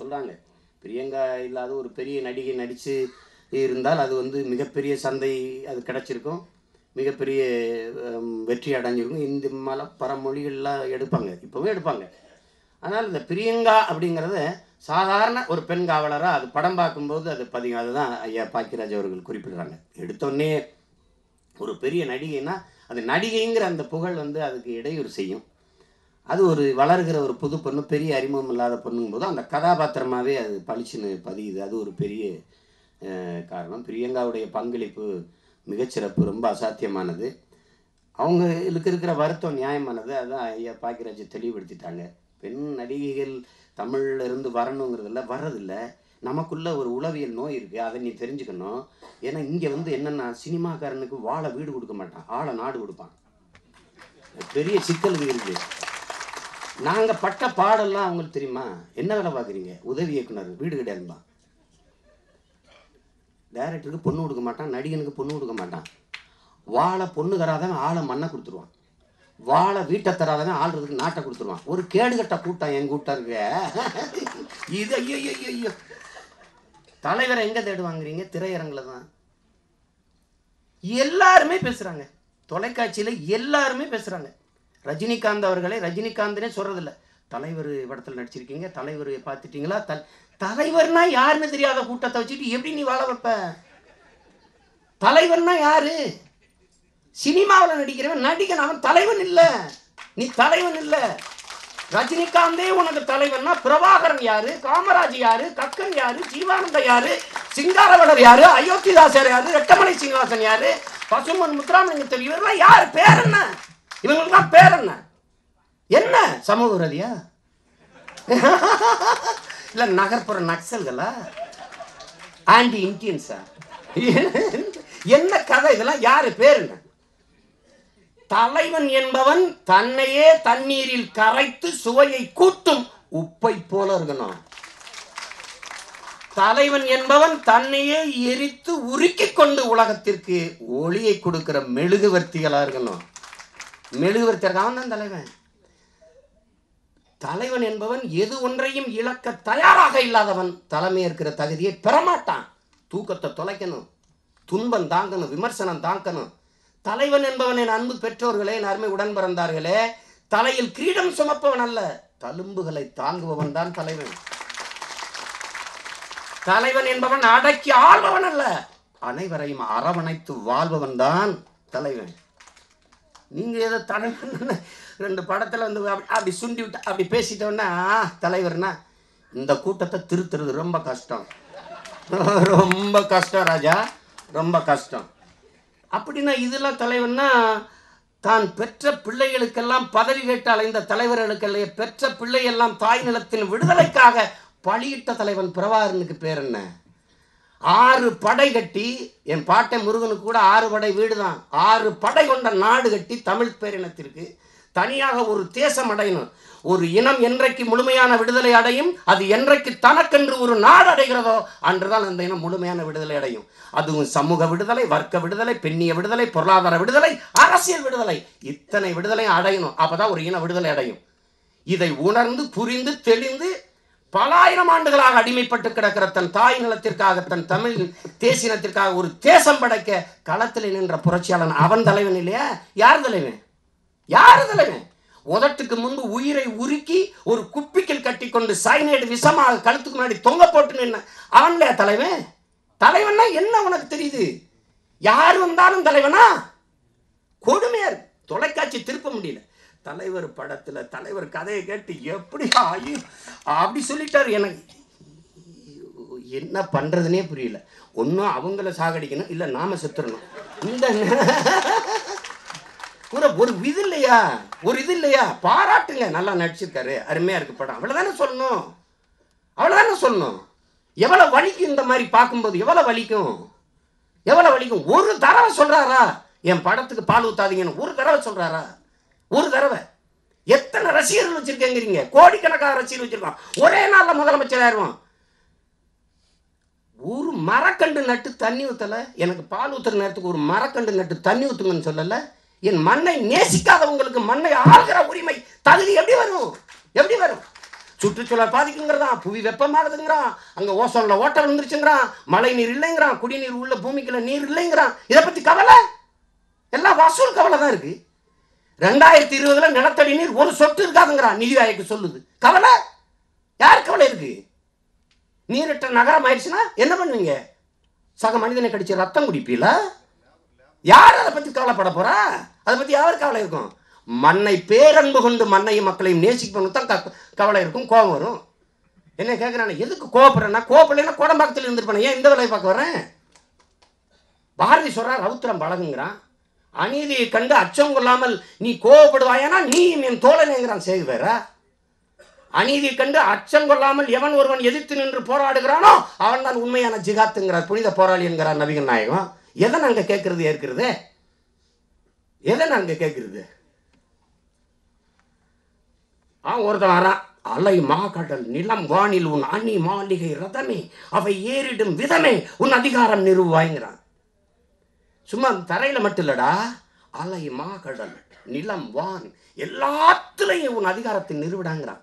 சொல்கிறாங்க பிரியங்கா இல்லாத ஒரு பெரிய நடிகை நடித்து இருந்தால் அது வந்து மிகப்பெரிய சந்தை அது கிடச்சிருக்கும். மிகப்பெரிய வெற்றி அடைஞ்சிருக்கும். இந்த மல பல மொழிகள்லாம் எடுப்பாங்க. இப்போவும் எடுப்பாங்க. ஆனால் இந்த பிரியங்கா அப்படிங்கிறத சாதாரண ஒரு பெண் காவலராக அது படம் பார்க்கும்போது அது பதிவு அதுதான் ஐயா பாக்கியராஜ் அவர்கள் குறிப்பிடுறாங்க. எடுத்தோடனே ஒரு பெரிய நடிகைன்னா அது நடிகைங்கிற அந்த புகழ் வந்து அதுக்கு இடையூறு செய்யும். அது ஒரு வளர்கிற ஒரு புது பொண்ணு பெரிய அறிமுகம் இல்லாத பொண்ணுங்கும் போது அந்த கதாபாத்திரமாகவே அது பளிச்சுன்னு பதியுது. அது ஒரு பெரிய காரணம். பிரியங்காவுடைய பங்களிப்பு மிகச்சிறப்பு ரொம்ப அசாத்தியமானது. அவங்களுக்கு இருக்கிற வருத்தம் நியாயமானது. அதுதான் ஐயா பாக்கியராஜ் தெளிவுபடுத்திட்டாங்க. பெண் நடிகைகள் தமிழ்ல இருந்து வரணுங்கிறதுல வர்றதில்ல. நமக்குள்ள ஒரு உளவியல் நோய் இருக்குது அதை நீ தெரிஞ்சுக்கணும். ஏன்னா இங்கே வந்து என்னென்னா சினிமாக்காரனுக்கு வாழை வீடு கொடுக்க மாட்டான். ஆளை நாடு கொடுப்பான். பெரிய சிக்கல் இருக்குது நாங்கள் பட்ட பாடெல்லாம் அவங்களுக்கு தெரியுமா? என்ன வேலை பார்க்குறீங்க? உதவி இயக்குனர் வீடு கிடையாதுமா? டைரக்டருக்கு பொண்ணு கொடுக்க மாட்டான் நடிகனுக்கு பொண்ணு கொடுக்க மாட்டான். வாழை பொண்ணு தராதவன் ஆளை மண்ணை கொடுத்துருவான். வாழை வீட்டை தராதவன் ஆள்றதுக்கு நாட்டை கொடுத்துருவான். ஒரு கேடுகட்ட கூட்டம் என் கூட்டம் இருக்கு? இது ஐயோ ஐயோ ஐயோ தலைவரை எங்கே தேடுவாங்கிறீங்க? திரையரங்கில் தான். எல்லாருமே பேசுகிறாங்க தொலைக்காட்சியில் எல்லாருமே பேசுகிறாங்க ரஜினிகாந்த் அவர்களே ரஜினிகாந்த்னே சொல்கிறதில்ல தலைவர் படத்தில் நடிச்சிருக்கீங்க தலைவர் பார்த்துட்டீங்களா? தல் தலைவர்னா யாருன்னு தெரியாத கூட்டத்தை வச்சுட்டு எப்படி நீ வாழ வைப்ப? தலைவர்னா யாரு? சினிமாவில் நடிக்கிறவன் நடிகன் அவன் தலைவன் இல்லை. நீ தலைவன் இல்லை. ரஜினிகாந்தே உனக்கு தலைவன்னா பிரபாகரன் யாரு? காமராஜ் யாரு? கக்கன் யாரு? ஜீவானந்த யாரு? சிங்காரவளர் யாரு? அயோத்திதாசர் யாரு? ரெட்டமலை சீனிவாசன் யாரு? பசுமன் முத்துராமலிங்க தெரியும் யார்? பேர் என்ன? இவங்களுக்குலாம் பேர் என்ன? என்ன சமூக விரோதியா? இல்லை நகர்ப்புற நக்சல்களா? ஆன்டி இந்தியன்ஸா என்ன கதை இதெல்லாம்? யாரு? பேருங்க. என்ன தலைவன் என்பவன் தன்னையே தண்ணீரில் கரைத்து சுவையை கூட்டும் உப்பை போல இருக்கணும். தலைவன் என்பவன் தன்னையே எரித்து உருக்கிக் கொண்டு உலகத்திற்கு ஒளியை கொடுக்கிற மெழுகுவர்த்திகளா இருக்கணும். மெழுகுவர்த்தி அவன் தான் தலைவன். தலைவன் என்பவன் எது ஒன்றையும் இழக்க தயாராக இல்லாதவன். தலைமை இருக்கிற தகுதியை பெறமாட்டான். தூக்கத்தை தொலைக்கணும். துன்பம் தாங்கணும். விமர்சனம் தாங்கணும். தலைவன் என்பவன் என் அன்பு பெற்றோர்களே என் அருமை உடன் பிறந்தார்களே தலையில் கிரீடம் சுமப்பவன் அல்ல. தழும்புகளை தாங்குபவன் தான் தலைவன். தலைவன் என்பவன் அடக்கி ஆள்பவன் அல்ல. அனைவரையும் அரவணைத்து வாழ்பவன் தான் தலைவன். நீங்கள் ஏதோ தலைவன் ரெண்டு படத்தில் வந்து அப்படி அப்படி சுண்டி விட்டு அப்படி பேசிட்டோன்னா ஆ, தலைவர்னா இந்த கூட்டத்தை திருத்துறது ரொம்ப கஷ்டம். ரொம்ப கஷ்டம் ராஜா. ரொம்ப கஷ்டம். அப்படின்னா இதெல்லாம் தலைவர்னா தான் பெற்ற பிள்ளைகளுக்கெல்லாம் பதவி கேட்டு அலைந்த தலைவர்களுக்கெல்லாம் பெற்ற பிள்ளையெல்லாம் தாய் நிலத்தின் விடுதலைக்காக பலியிட்ட தலைவன் பிரபாகரனுக்கு பேர் என்ன? ஆறு படை கட்டி என் பாட்டை முருகனுக்கு கூட ஆறு படை வீடு தான் ஆறு படை கொண்ட நாடு கட்டி தமிழ் பேரினத்திற்கு தனியாக ஒரு தேசம் அடையணும். ஒரு இனம் என்றைக்கு முழுமையான விடுதலை அடையும் அது என்றைக்கு தனக்கென்று ஒரு நாடு அடைகிறதோ அன்றுதான் அந்த இனம் முழுமையான விடுதலை அடையும். அதுவும் சமூக விடுதலை வர்க்க விடுதலை பெண்ணிய விடுதலை பொருளாதார விடுதலை அரசியல் விடுதலை. இத்தனை விடுதலையும் அடையணும். அப்போதான் ஒரு இன விடுதலை அடையும். இதை உணர்ந்து புரிந்து தெளிந்து பலாயிரம் ஆண்டுகளாக அடிமைப்பட்டு கிடக்கிற தன் தாய் நிலத்திற்காக தன் தமிழ் தேசினத்திற்காக ஒரு தேசம் படைக்க களத்தில் நின்ற புரட்சியாளன் அவன் தலைவன் இல்லையா? யார் தலைவன்? யார் தலைவன்? உதட்டுக்கு முன்பு உயிரை உருக்கி ஒரு குப்பிக்கல் கட்டி கொண்டு சைனைடு விஷமாக கழுத்துக்கு முன்னாடி தொங்க போட்டு நின்ன அவன்ல தலைவன்? தலைவன்னா என்ன உனக்கு தெரியுது? யார் வந்தாலும் தலைவனா? கொடுமையா இருக்கு. தொலைக்காட்சி திருப்ப முடியல. தலைவர் படத்தில் தலைவர் கதையை கேட்டு எப்படி ஆயி அப்படி சொல்லிட்டார். எனக்கு என்ன பண்ணுறதுனே புரியல. ஒன்றும் அவங்கள சாகடிக்கணும் இல்லை நாம் செத்துடணும் இந்த ஒரு ஒரு இது இல்லையா? ஒரு இது இல்லையா? பாராட்டுங்க. நல்லா நடிச்சிருக்காரு. அருமையாக இருக்கு படம். அவ்வளோதானே சொல்லணும்? அவ்வளோதானே சொல்லணும்? எவ்வளோ வலிக்கும் இந்த மாதிரி பார்க்கும்போது? எவ்வளோ வலிக்கும்? எவ்வளோ வலிக்கும்? ஒரு தடவை சொல்கிறாரா என் படத்துக்கு பால் ஊத்தாதீங்கன்னு ஒரு தடவை சொல்கிறாரா ஒரு தடவை. எத்தனை ரசிகர்கள் வச்சிருக்கேங்கிறீங்க? கோடிக்கணக்கான ரசிகர் வச்சிருக்கோம் ஒரே நாளில் முதலமைச்சர் ஆயிடுவான் ஒரு மரக்கண்டு நட்டு தண்ணி ஊற்றலை எனக்கு பால் ஊற்றுற நேரத்துக்கு ஒரு மரக்கண்டு நட்டு தண்ணி ஊற்றுங்கன்னு சொல்லலை. என் மண்ணை நேசிக்காதவங்களுக்கு மண்ணை ஆள்கிற உரிமை தகுதி எப்படி வரும்? எப்படி வரும்? சுற்றுச்சூழல் பாதிக்குங்கிறதான் புவி வெப்பமாகுதுங்கிறான் அங்கே ஓசோனில் ஓட்டம் விழுந்துருச்சுங்கிறான் மழை நீர் இல்லைங்கிறான் குடிநீர் உள்ள பூமிக்குள்ள நீர் இல்லைங்கிறான். இதை பற்றி கவலை? எல்லாம் வசூல் கவலை தான் இருக்குது ரெண்டாயிரத்தி இருபதுல நிலத்தடி நீர் ஒரு சொட்டு இருக்காதுங்கிறான் நிதி ஆயோக்கு சொல்லுது. கவலை? யார் கவலை இருக்கு? நீரிட்ட நகரம் ஆயிடுச்சுன்னா என்ன பண்ணுவீங்க? சக மனிதனை கடிச்சு ரத்தம் குடிப்பீல யார் அதை பத்தி கவலைப்பட போறா? அதை பத்தி யார் கவலை இருக்கும்? மண்ணை பேரன்பு கொண்டு மண்ணையும் மக்களையும் நேசிக்கணும் தான் க- கவலை இருக்கும். கோபம் வரும். என்ன கேட்குறானே எதுக்கு கோபப்படுறேன்னா கோபப்படலைன்னா கோடம்பாக்கத்தில் இருந்திருப்பேன் ஏன் இந்த வேலையை பார்க்க வரேன் பாரதி சொல்கிறான் ரவுத்திரம் பழகுங்கிறான். அநீதியை கண்டு அச்சம் கொள்ளாமல் நீ கோவப்படுவாயானா நீ என் தோழனேங்கிறான் வேற அநீதியை கண்டு அச்சம் கொள்ளாமல் எவன் ஒருவன் எதிர்த்து நின்று போராடுகிறானோ அவன் தான் உண்மையான ஜிகாத்துங்கிறார் புனித போராளி என்கிறார் நபிகள் நாயகம். எதை நாங்க கேட்கறது ஏற்கிறது? எதை நாங்க கேட்கறது? ஆ ஒருத்தன் வரான். அலை மாகடல் நிலம் வானில் உன் அணி மாளிகை ரதமே அவை ஏறிடும் விதமே உன் அதிகாரம் நிறுவாய்ங்கிறான். சும்மா தரையில மட்டும் இல்லடா. அலை மாகடல் நிலம் வான் எல்லாத்துலேயும் உன் அதிகாரத்தை நிறுவிடாங்கிறான்.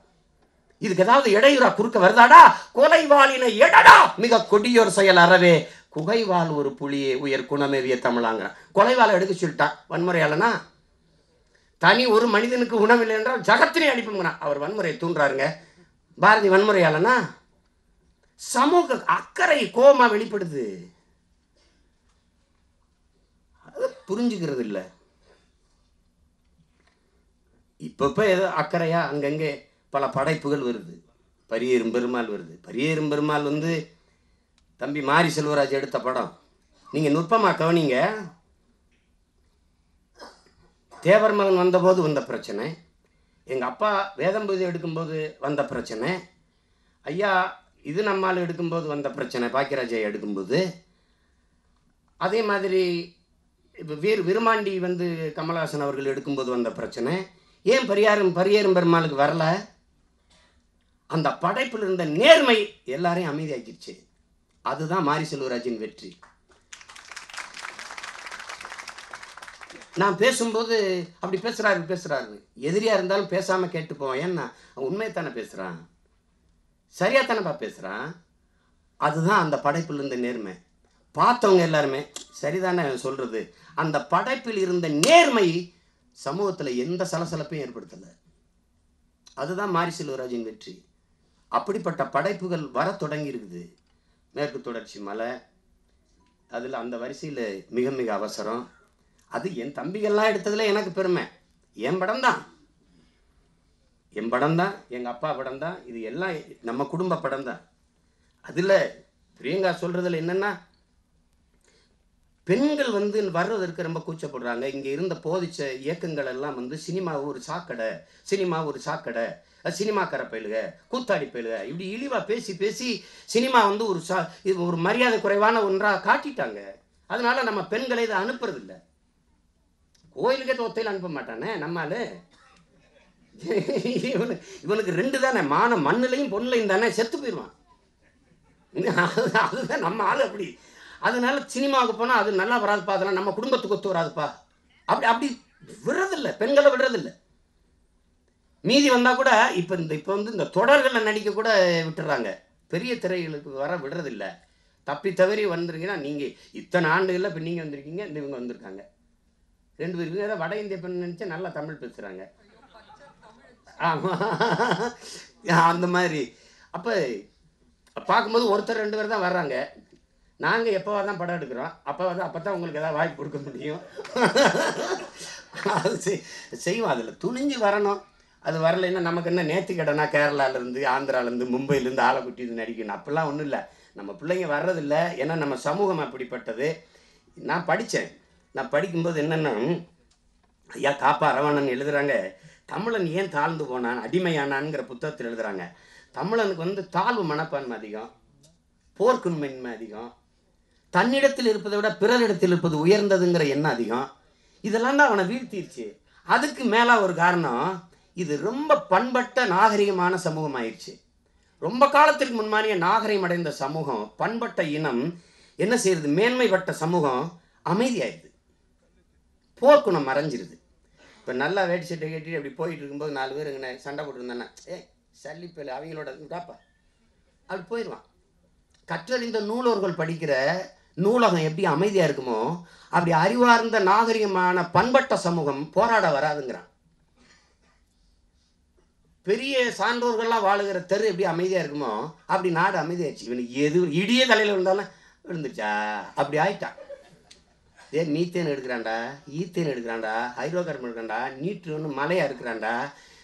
இதுக்கு ஏதாவது இடையூறா குறுக்க வருதாடா? கொலைவாளின எடடா! மிக கொடியோர் செயல் அறவே. குகைவால் ஒரு புலியே உயர் குணமேவிய தமிழாங்கிறான். கொலைவாளை எடுக்க சொல்லிட்டான் வன்முறையாளனா? தனி ஒரு மனிதனுக்கு உணவில்லை என்றால் ஜகத்தினை அனுப்புங்கிறான். அவர் வன்முறையை தூண்டுறாருங்க. பாரதி வன்முறையாளனா? சமூக அக்கறை கோமா வெளிப்படுது அது புரிஞ்சுக்கிறது இல்லை இப்பப்போ ஏதோ அக்கறையா அங்கங்கே பல படைப்புகள் வருது. பரியேறும் பெருமாள் வருது. பரியேறும் பெருமாள் வந்து தம்பி மாரி செல்வராஜ் எடுத்த படம். நீங்கள் நுட்பமாக கவனிங்க. தேவர் மகன் வந்தபோது வந்த பிரச்சனை. எங்கள் அப்பா வேதம்பூதி எடுக்கும்போது வந்த பிரச்சனை. ஐயா இது நம்மால் எடுக்கும்போது வந்த பிரச்சனை. பாக்கியராஜா எடுக்கும்போது. அதே மாதிரி இப்போ வீர் விருமாண்டி வந்து கமலஹாசன் அவர்கள் எடுக்கும்போது வந்த பிரச்சனை. ஏன் பரியாரும் பரியேறும் பெருமாளுக்கு வரல? அந்த படைப்பில் இருந்த நேர்மை எல்லாரையும் அமைதியாக்கிடுச்சு. அதுதான் மாரி செல்வராஜின் வெற்றி. நான் பேசும்போது அப்படி பேசுகிறாரு பேசுகிறாரு எதிரியாக இருந்தாலும் பேசாமல் கேட்டு போவான். ஏன்னா உண்மையை தானே பேசுகிறான் சரியாக தானேப்பா பேசுகிறான் அதுதான் அந்த படைப்பில் இருந்த நேர்மை. பார்த்தவங்க எல்லாருமே சரிதானே சொல்கிறது அந்த படைப்பில் இருந்த நேர்மை சமூகத்தில் எந்த சலசலப்பையும் ஏற்படுத்தலை. அதுதான் மாரி செல்வராஜின் வெற்றி. அப்படிப்பட்ட படைப்புகள் வர தொடங்கி இருக்குது. மேற்கு தொடர்ச்சி மலை அதில் அந்த வரிசையில் மிக மிக அவசரம். அது என் தம்பிகள்லாம் எடுத்ததில் எனக்கு பெருமை. என் படம் தான். என் படம் தான் எங்கள் அப்பா படம் தான் இது எல்லாம் நம்ம குடும்ப படம் தான். அதில் பிரியங்கா சொல்கிறதுல என்னென்னா பெண்கள் வந்து வர்றதற்கு ரொம்ப கூச்சப்படுறாங்க. இங்கே இருந்த போதிச்ச இயக்கங்கள் எல்லாம் வந்து சினிமா ஒரு சாக்கடை சினிமா ஒரு சாக்கடை சினிமாக்கார பயிலுக கூத்தாடி பயிலுக. இப்படி இழிவாக பேசி பேசி சினிமா வந்து ஒரு சா இது ஒரு மரியாதை குறைவான ஒன்றாக காட்டிட்டாங்க. அதனால நம்ம பெண்களை இதை அனுப்புறதில்ல. கோயிலுக்கே தோத்தையில் அனுப்ப மாட்டானே நம்மால். இவனு இவனுக்கு ரெண்டு தானே மான மண்ணுலையும் பொண்ணுலையும் தானே செத்து போயிடுவான் அதுதான் நம்ம ஆள் அப்படி. அதனால சினிமாவுக்கு போனால் அது நல்லா வராதுப்பா அதெல்லாம் நம்ம குடும்பத்துக்கு ஒத்து வராதுப்பா. அப்படி அப்படி விடுறதில்ல பெண்களை விடுறதில்ல. மீதி வந்தால் கூட இப்போ இந்த இப்போ வந்து இந்த தொடர்களில் நடிக்க கூட விட்டுறாங்க. பெரிய திரைகளுக்கு வர விடுறதில்ல. தப்பி தவறி வந்திருக்கீங்கன்னா நீங்கள் இத்தனை ஆண்டுகளில் இப்போ நீங்கள் வந்திருக்கீங்க இந்த இவங்க வந்திருக்காங்க. ரெண்டு பேருக்கு ஏதாவது வட இந்திய பெண் நினச்சா நல்லா தமிழ் பேசுகிறாங்க ஆமாம் அந்த மாதிரி. அப்போ பார்க்கும்போது ஒருத்தர் ரெண்டு பேர் தான் வர்றாங்க. நாங்கள் எப்போவா தான் படம் எடுக்கிறோம். அப்போ வந்து அப்போ தான் உங்களுக்கு ஏதாவது வாய்ப்பு கொடுக்க முடியும். அது செய்- செய்வோம். அதில் துணிஞ்சு வரணும். அது வரலைன்னா நமக்கு என்ன நேற்று கடனா கேரளாலேருந்து ஆந்திராலேருந்து மும்பையிலேருந்து ஆலக்குட்டியிருந்து நடிக்கணும். அப்படிலாம் ஒன்றும் இல்லை. நம்ம பிள்ளைங்க வர்றதில்ல. ஏன்னா நம்ம சமூகம் அப்படிப்பட்டது. நான் படித்தேன் நான் படிக்கும்போது என்னென்னா ஐயா காப்பா அரவணன் எழுதுகிறாங்க தமிழன் ஏன் தாழ்ந்து போனான்? அடிமையானான்ங்கிற புத்தகத்தில் எழுதுறாங்க. தமிழனுக்கு வந்து தாழ்வு மனப்பான்மை அதிகம். போர்க்குண்மையின்மை அதிகம். தன்னிடத்தில் இருப்பதை விட பிறரிடத்தில் இருப்பது உயர்ந்ததுங்கிற எண்ணம் அதிகம். இதெல்லாம் தான் அவனை வீழ்த்திருச்சு. அதுக்கு மேலே ஒரு காரணம் இது ரொம்ப பண்பட்ட நாகரிகமான சமூகம் ஆயிடுச்சு ரொம்ப காலத்திற்கு முன்மானிய நாகரிகம் அடைந்த சமூகம் பண்பட்ட இனம் என்ன செய்யுது? மேன்மைப்பட்ட சமூகம் அமைதியாயிடுது. போர்க்குணம் மறைஞ்சிருது. இப்போ நல்லா வேட்டி சட்டை கட்டி அப்படி போயிட்டு இருக்கும்போது நாலு பேர் இங்கே சண்டை போட்டுருந்தானே ஏ சல்லிப்பேல் அவங்களோட இதாப்பா அப்படி போயிடுவான். கற்றறிந்த நூலோர்கள் படிக்கிற நூலகம் எப்படி அமைதியாக இருக்குமோ அப்படி அறிவார்ந்த நாகரிகமான பண்பட்ட சமூகம் போராட வராதுங்கிறான். பெரிய சான்றோர்கள்லாம் வாழுகிற தெரு எப்படி அமைதியாக இருக்குமோ அப்படி நாடு அமைதியாச்சு இவனுக்கு எது இடிய தலையில் விழுந்தாலும் விழுந்துச்சா அப்படி ஆயிட்டான். ஏ மீத்தேன் எடுக்கிறான்டா ஈத்தேன் எடுக்கிறான்டா ஹைட்ரோகார்பன் எடுக்கிறான்டா நீட்டுன்னு மலையை இருக்கிறான்டா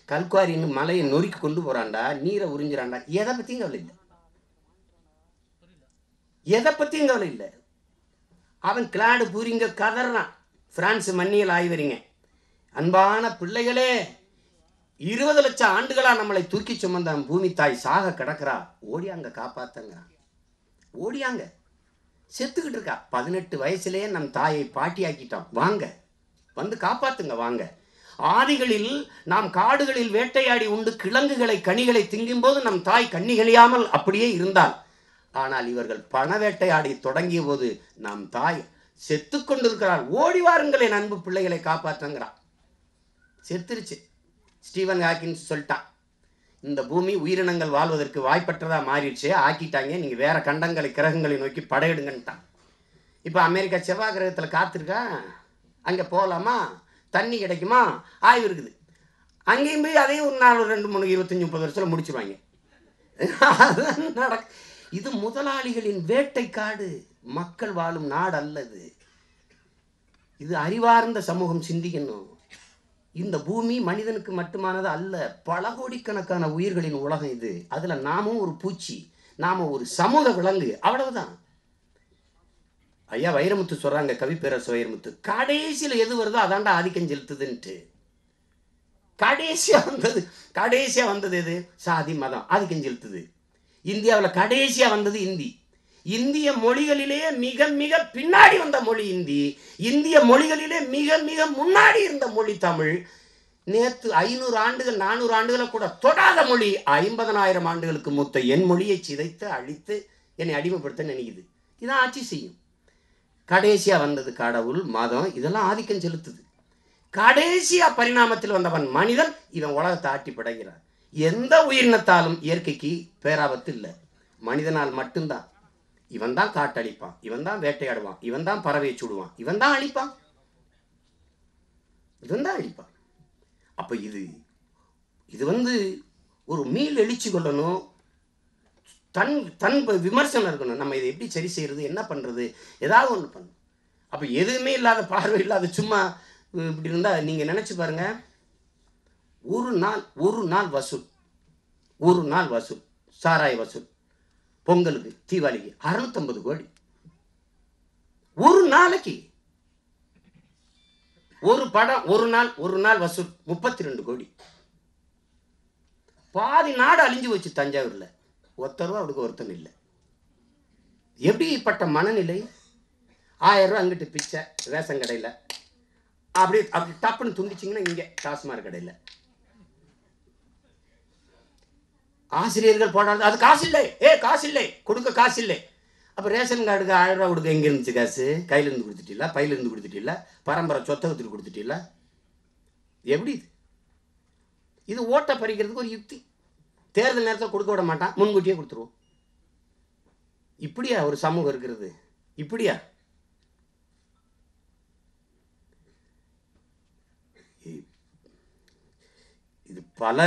கல்குவாரின்னு மலையை நொறுக்கி கொண்டு போகிறான்டா நீரை உறிஞ்சிறான்டா. எதை பற்றியும் கவலை இல்லை. எதை பற்றியும் கவலை இல்லை. அவன் கிளாடு பூரிங்க கதறான். பிரான்ஸ் மண்ணியல் ஆய்வறிங்க. அன்பான பிள்ளைகளே இருபது லட்சம் ஆண்டுகளாக நம்மளை தூக்கி சுமந்த பூமி தாய் சாக கிடக்கிறா. ஓடியாங்க காப்பாத்தங்கிறான் ஓடியாங்க. செத்துக்கிட்டு இருக்கா. பதினெட்டு வயசுலேயே நம் தாயை பாட்டியாக்கிட்டோம். வாங்க. வந்து காப்பாத்துங்க வாங்க. ஆதிகளில் நாம் காடுகளில் வேட்டையாடி உண்டு கிழங்குகளை கனிகளை திங்கும்போது நம் தாய் கண்ணிகளியாமல் அப்படியே இருந்தாள். ஆனால் இவர்கள் பண வேட்டையாடி தொடங்கிய போது நம் தாய் செத்து கொண்டிருக்கிறாள். ஓடி வாருங்கள் என் அன்பு பிள்ளைகளை காப்பாற்றுங்கிறான் செத்துருச்சு. ஸ்டீவன் ஹாக்கின்ஸ் சொல்லிட்டான். இந்த பூமி உயிரினங்கள் வாழ்வதற்கு வாய்ப்பற்றதாக மாறிடுச்சு ஆக்கிட்டாங்க. நீங்கள் வேற கண்டங்களை கிரகங்களை நோக்கி படையிடுங்கன்ட்டான். இப்போ அமெரிக்கா செவ்வாய் கிரகத்தில் காத்திருக்கா? அங்கே போகலாமா தண்ணி கிடைக்குமா? ஆய்வு இருக்குது. அங்கேயும் போய் அதையும் ஒரு நாலு ரெண்டு மூணு இருபத்தஞ்சி முப்பது வருஷத்தில் முடிச்சிருவாங்க. அதுதான் நடக் இது முதலாளிகளின் வேட்டைக்காடு. மக்கள் வாழும் நாடு அல்லது இது அறிவார்ந்த சமூகம் சிந்திக்கணும். இந்த பூமி மனிதனுக்கு மட்டுமானது அல்ல பல கோடிக்கணக்கான உயிர்களின் உலகம் இது. அதுல நாமும் ஒரு பூச்சி நாம ஒரு சமூக விலங்கு அவ்வளவுதான். ஐயா வைரமுத்து சொல்றாங்க கவிப்பேரரசு வைரமுத்து கடைசியில் எது வருதோ அதாண்டா ஆதிக்கம் செலுத்துதுன்ட்டு. கடைசியா வந்தது கடைசியா வந்தது எது? சாதி மதம் ஆதிக்கம் செலுத்துது. இந்தியாவில் கடைசியா வந்தது இந்தி. இந்திய மொழிகளிலே மிக மிக பின்னாடி வந்த மொழி இந்தி. இந்திய மொழிகளிலே மிக மிக முன்னாடி இருந்த மொழி தமிழ். நேற்று ஐநூறு ஆண்டுகள் நானூறு ஆண்டுகளை கூட தொடாத மொழி ஐம்பதனாயிரம் ஆண்டுகளுக்கு மூத்த என் மொழியை சிதைத்து அழித்து என்னை அடிமைப்படுத்த நினைக்குது. இதான் ஆட்சி செய்யும். கடைசியா வந்தது கடவுள் மதம் இதெல்லாம் ஆதிக்கம் செலுத்துது. கடைசியா பரிணாமத்தில் வந்தவன் மனிதன் இவன் உலகத்தை ஆட்டி படைகிறான் எந்த உயிரினத்தாலும் இயற்கைக்கு பேராபத்து இல்லை. மனிதனால் மட்டும்தான். இவன் தான் காட்டழிப்பான் இவன் தான் வேட்டையாடுவான். இவன் தான் பறவையை சுடுவான். இவன் தான் அழிப்பான். இவன் தான் அழிப்பான். அப்போ இது இது வந்து ஒரு மீள் எழுச்சி கொள்ளணும். தன் தன் விமர்சனம் இருக்கணும். நம்ம இதை எப்படி சரி செய்யறது? என்ன பண்ணுறது ஏதாவது ஒன்று பண்ணணும். அப்போ எதுவுமே இல்லாத பார்வை இல்லாத சும்மா இப்படி இருந்தால் நீங்கள் நினச்சி பாருங்கள் ஒரு நாள் ஒரு நாள் வசூல். ஒரு நாள் வசூல். சாராய வசூல். பொங்கலுக்கு தீபாவளிக்கு அறுநூத்தம்பது கோடி. ஒரு நாளைக்கு. ஒரு படம் ஒரு நாள் ஒரு நாள் வசூல் முப்பத்தி ரெண்டு கோடி. பாதி நாடு அழிஞ்சு போச்சு தஞ்சாவூர்ல. ஒருத்தர் ரூபா அவருக்கு ஒருத்தன் இல்லை. எப்படிப்பட்ட மனநிலை? ஆயிரம் ரூபா அங்கிட்டு பிச்சை ரேஷன் கடையில். அப்படி அப்படி டப்புன்னு துண்டிச்சிங்கன்னா இங்கே டாஸ்மார்க் கடையில். ஆசிரியர்கள் போராடுறது அது காசு இல்லை ஏ காசு இல்லை கொடுக்க காசு இல்லை அப்போ ரேஷன் கார்டுக்கு ஆயிரம் ரூபா கொடுக்க எங்கே இருந்துச்சு காசு? கையிலேருந்து கொடுத்துட்டீங்களா? பையிலேருந்து கொடுத்துட்டீங்களா? பரம்பரை சொத்தகத்துக்கு கொடுத்துட்டீங்களா? எப்படி இது? இது ஓட்டை பறிக்கிறதுக்கு ஒரு யுக்தி. தேர்தல் நேரத்தில் கொடுக்க விட மாட்டான். முன்கூட்டியே கொடுத்துருவோம். இப்படியா ஒரு சமூகம் இருக்கிறது? இப்படியா? இ- இது பல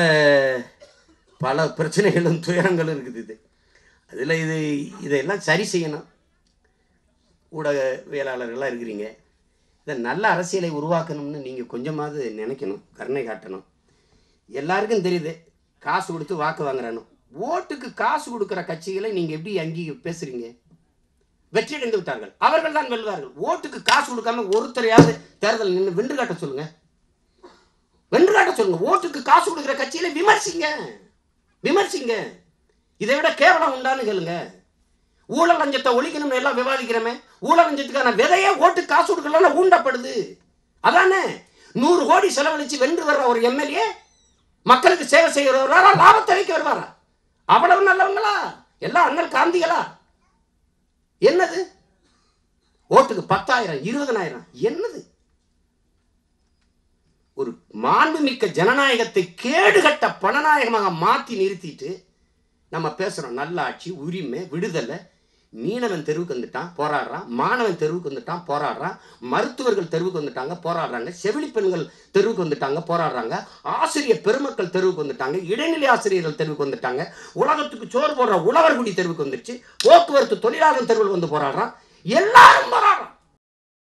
பல பிரச்சனைகளும் துயரங்களும் இருக்குது இது. அதில் இது இதையெல்லாம் சரி செய்யணும். ஊடகவியலாளர்களாக இருக்கிறீங்க. இதை நல்ல அரசியலை உருவாக்கணும்னு நீங்கள் கொஞ்சமாவது நினைக்கணும் கருணை காட்டணும். எல்லாருக்கும் தெரியுது காசு கொடுத்து வாக்கு வாங்குறானு. ஓட்டுக்கு காசு கொடுக்குற கட்சிகளை நீங்கள் எப்படி அங்கே பேசுகிறீங்க வெற்றி அடைந்து விட்டார்கள். அவர்கள் தான் வெல்வார்கள். ஓட்டுக்கு காசு கொடுக்காம ஒருத்தரையாவது தேர்தல் நின்று வென்று காட்ட சொல்லுங்க. வென்று காட்ட சொல்லுங்க. ஓட்டுக்கு காசு கொடுக்குற கட்சியில விமர்சிங்க. விமர்சிங்க. இதை விட கேவலம் உண்டான்னு கேளுங்க. ஊழல் லஞ்சத்தை ஒழிக்கணும்னு எல்லாம் விவாதிக்கிறோமே ஊழல் லஞ்சத்துக்கான விதையே ஓட்டு காசு கொடுக்கலாம் ஊண்டப்படுது. அதானே? நூறு கோடி செலவழிச்சு வென்று வர்ற ஒரு எம்எல்ஏ மக்களுக்கு சேவை செய்கிறவரா லாபத்தை வைக்க வருவாரா? அவ்வளவு நல்லவங்களா? எல்லாம் அண்ணல் காந்திகளா? என்னது? ஓட்டுக்கு பத்தாயிரம் இருபதனாயிரம் என்னது? ஒரு மாண்புமிக்க ஜனநாயகத்தை கேடுகட்ட பணநாயகமாக மாற்றி நிறுத்திட்டு நம்ம பேசுகிறோம் நல்லாட்சி உரிமை விடுதலை. மீனவன் தெருவுக்கு வந்துட்டான் போராடுறான். மாணவன் தெருவுக்கு வந்துட்டான் போராடுறான். மருத்துவர்கள் தெருவுக்கு வந்துட்டாங்க போராடுறாங்க. செவிலி பெண்கள் தெருவுக்கு வந்துட்டாங்க போராடுறாங்க. ஆசிரியர் பெருமக்கள் தெருவுக்கு வந்துட்டாங்க. இடைநிலை ஆசிரியர்கள் தெருவுக்கு வந்துட்டாங்க. உலகத்துக்கு சோறு போடுற உழவர்குடி தெருவுக்கு வந்துருச்சு. போக்குவரத்து தொழிலாளர் தெருவில் வந்து போராடுறான். எல்லாரும் போராடுறான்.